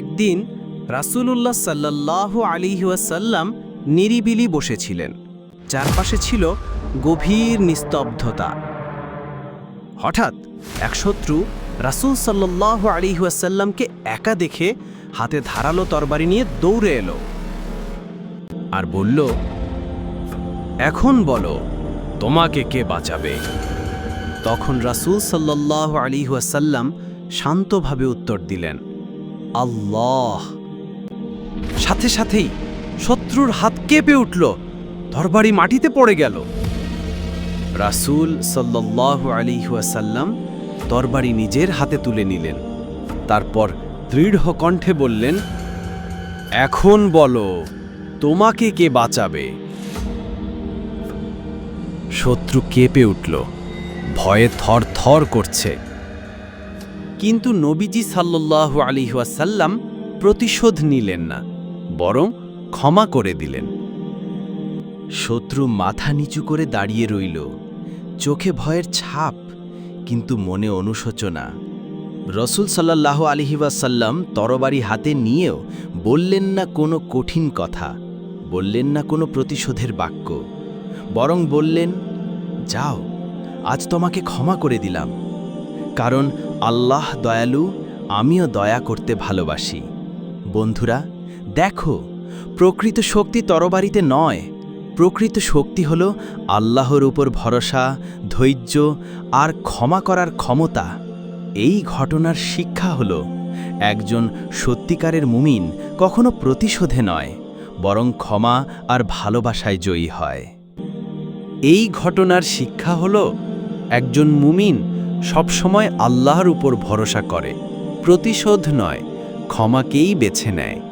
একদিন রাসূলুল্লাহ সাল্লাল্লাহু আলাইহি ওয়াসাল্লাম নিরিবিলি বসেছিলেন। চারপাশে ছিল গভীর নিস্তব্ধতা। হঠাৎ এক শত্রু রাসূল সাল্লাল্লাহু আলাইহি ওয়াসাল্লামকে একা দেখে হাতে ধারালো তরবারি নিয়ে দৌড়ে এলো আর বলল, এখন বলো, তোমাকে কে বাঁচাবে? তখন রাসূল সাল্লাল্লাহু আলাইহি ওয়াসাল্লাম শান্তভাবে উত্তর দিলেন আল্লাহ। সাথে সাথেই শত্রুর হাত কেঁপে উঠল, তরবারি মাটিতে পড়ে গেল। রাসূল সাল্লাল্লাহু আলাইহি ওয়াসাল্লাম তরবারি নিজের হাতে তুলে নিলেন। তারপর দৃঢ় কণ্ঠে বললেন, এখন বলো, তোমাকে কে বাঁচাবে? শত্রু কেঁপে উঠল, ভয়ে থর থর করছে। কিন্তু নবীজি সাল্লাল্লাহু আলাইহি ওয়াসাল্লাম প্রতিশোধ নিলেন না, বরং ক্ষমা করে দিলেন। শত্রু মাথা নিচু করে দাঁড়িয়ে রইল, চোখে ভয়ের ছাপ, কিন্তু মনে অনুশোচনা। রসুল সাল্লাহ আলহিবাসাল্লাম তরবারি হাতে নিয়েও বললেন না কোনো কঠিন কথা, বললেন না কোনো প্রতিশোধের বাক্য, বরং বললেন, যাও, আজ তোমাকে ক্ষমা করে দিলাম। কারণ আল্লাহ দয়ালু, আমিও দয়া করতে ভালোবাসি। বন্ধুরা, দেখো, প্রকৃত শক্তি তরবারিতে নয়। প্রকৃত শক্তি হল আল্লাহর উপর ভরসা, ধৈর্য আর ক্ষমা করার ক্ষমতা। এই ঘটনার শিক্ষা হল, একজন সত্যিকারের মুমিন কখনো প্রতিশোধে নয়, বরং ক্ষমা আর ভালোবাসায় জয়ী হয়। এই ঘটনার শিক্ষা হল, একজন মুমিন সবসময় আল্লাহর উপর ভরসা করে প্রতিশোধ নয় ক্ষমাকেই বেছে নেয়।